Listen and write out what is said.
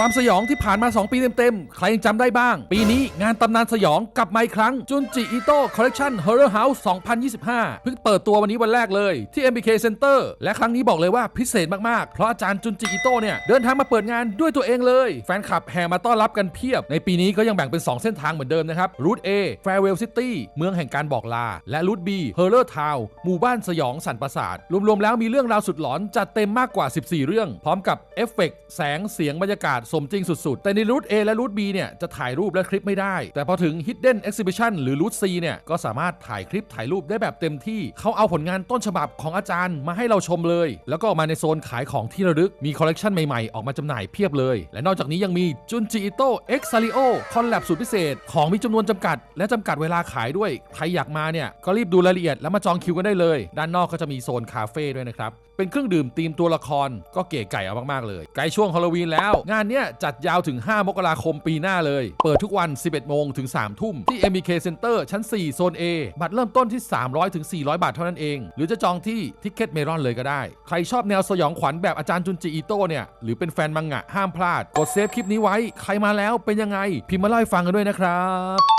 ความสยองที่ผ่านมา 2 ปีเต็มๆ ใครยังจำได้บ้าง ปีนี้งานตำนานสยองกลับมาอีกครั้งจุนจิอิโต้คอลเล t ชัน Horror House 2025 เพิ่งเปิดตัววันนี้วันแรกเลยที่ MBK Center และครั้งนี้บอกเลยว่าพิเศษมากๆ เพราะอาจารย์จุนจิอิโต้เนี่ย เดินทางมาเปิดงานด้วยตัวเองเลย แฟนคลับแห่มาต้อนรับกันเพียบ ในปีนี้ก็ยังแบ่งเป็น 2 เส้นทางเหมือนเดิมนะครับ Route A Farewell City เมืองแห่งการบอกลา และ Route B Horror Town หมู่บ้านสยองสันประสาทรวมๆแล้วมีเรื่องราวสุดหลอนจัดเต็มมากกว่า 14 เรื่อง พร้อมกับเอฟเฟกแสงเสียงบรรยากาศสมจริงสุดๆ แต่ในรูท A และรูท B เนี่ยจะถ่ายรูปและคลิปไม่ได้ แต่พอถึง Hidden Exhibition หรือรูท C เนี่ยก็สามารถถ่ายคลิปถ่ายรูปได้แบบเต็มที่ เขาเอาผลงานต้นฉบับของอาจารย์มาให้เราชมเลย แล้วก็ออกมาในโซนขายของที่ระลึก มีคอลเลกชันใหม่ๆ ออกมาจำหน่ายเพียบเลย และนอกจากนี้ยังมีจุนจิอิโต้เอ็กซาริโอคอลแลบสุดพิเศษ ของมีจำนวนจำกัด และจำกัดเวลาขายด้วย ใครอยากมาเนี่ยก็รีบดูรายละเอียดแล้วมาจองคิวกันได้เลย ด้านนอกก็จะมีโซนคาเฟ่ด้วยนะครับ เป็นเครื่องดื่มธีมตัวละครก็เก๋ไก่เอามากๆเลย ใกล้ช่วงฮอลลวีนแล้ว งานเนี้จัดยาวถึง 5 มกราคมปีหน้าเลย เปิดทุกวัน 11 โมงถึง 3 ทุ่ม ที่ MBK Center ชั้น 4 โซน A บัตรเริ่มต้นที่ 300ถึง400 บาทเท่านั้นเอง หรือจะจองที่ทิกเก็ตเมรอนเลยก็ได้ ใครชอบแนวสยองขวัญแบบอาจารย์จุนจิอิโต้เนี่ย หรือเป็นแฟนมังงะห้ามพลาด กดเซฟคลิปนี้ไว้ ใครมาแล้วเป็นยังไง พิมพ์มาเล่าให้ฟังกันด้วยนะครับ